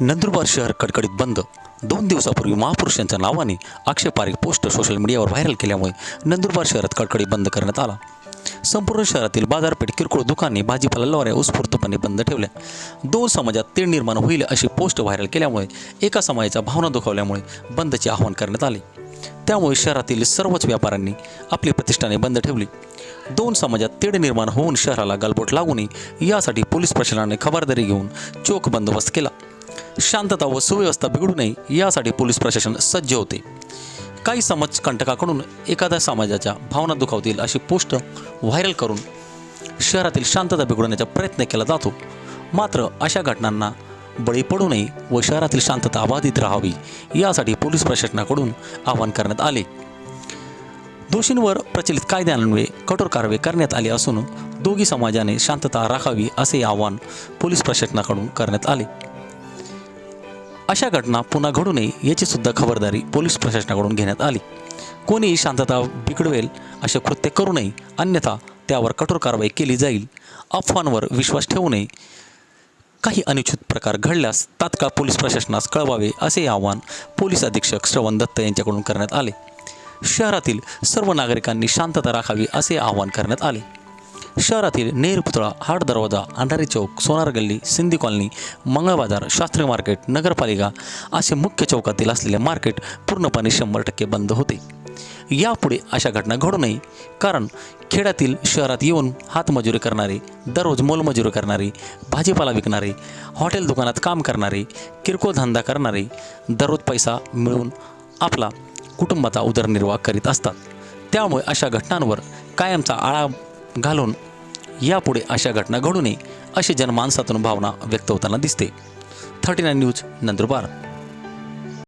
नंदुरबार शहर कडकडीत बंद. दोन दिवसापूर्वी महापुरुषांच्या नावाने आक्षेपार्ह पोस्ट सोशल मीडियावर व्हायरल केल्यामुळे नंदुरबार शहरात कडकडीत बंद करण्यात आला. संपूर्ण शहरातील बाजारपेठ किरकोळ दुकाने भाजीपाला लवाऱ्या उत्स्फूर्तपणे बंद ठेवल्या. दोन समाजात तीळ निर्माण होईल अशी पोस्ट व्हायरल केल्यामुळे एका समाजाच्या भावना दुखावल्यामुळे बंदचे आवाहन करण्यात आले. त्यामुळे शहरातील सर्वच व्यापाऱ्यांनी आपली प्रतिष्ठाने बंद ठेवली. दोन समाजात तेढ निर्माण होऊन शहराला गलबोट लागू नये यासाठी पोलीस प्रशासनाने खबरदारी घेऊन चोख बंदोबस्त केला. शांतता व सुव्यवस्था बिघडू नये यासाठी पोलीस प्रशासन सज्ज होते. काही समाजकंटकाकडून एखाद्या समाजाच्या भावना दुखावतील अशी पोस्ट व्हायरल करून शहरातील शांतता बिघडवण्याचा प्रयत्न केला जातो. मात्र अशा घटनांना बळी पडू नये व शहरातील शांतता अबाधित राहावी यासाठी पोलीस प्रशासनाकडून आवाहन करण्यात आले. दोषींवर प्रचलित कायद्यान्वये कठोर कारवाई करण्यात आली असून दोघी समाजाने शांतता राखावी असे आवाहन पोलीस प्रशासनाकडून करण्यात आले. अशा घटना पुन्हा घडू नये याची सुद्धा खबरदारी पोलीस प्रशासनाकडून घेण्यात आली. कोणीही शांतता बिघडवेल असे कृत्य करू नये अन्यथा त्यावर कठोर कारवाई केली जाईल. अफवांवर विश्वास ठेवू नये. काही अनुचित प्रकार घडल्यास तात्काळ पोलीस प्रशासनास कळवावे असे आवाहन पोलीस अधीक्षक श्रवण दत्त यांच्याकडून करण्यात आले. शहरातील सर्व नागरिकांनी शांतता राखावी असे आवाहन करण्यात आले. शहरातील नेहरू पुतळा हाट दरवाजा अंधारी चौक सोनार गल्ली सिंधी कॉलनी मंगळ बाजार शास्त्री मार्केट नगरपालिका असे मुख्य चौकातील असलेले मार्केट पूर्णपणे शंभर टक्के बंद होते. यापुढे अशा घटना घडू नये कारण खेड्यातील शहरात येऊन हातमजुरी करणारे दररोज मोलमजुरी करणारे भाजीपाला विकणारे हॉटेल दुकानात काम करणारे किरकोळ धंदा करणारे दररोज पैसा मिळवून आपला कुटुंबाचा उदरनिर्वाह करीत असतात. त्यामुळे अशा घटनांवर कायमचा आळा घालून यापुढे अशा घटना घडू नये अशी जनमानसातून भावना व्यक्त होताना दिसते. Thirty nine news Nandurbar.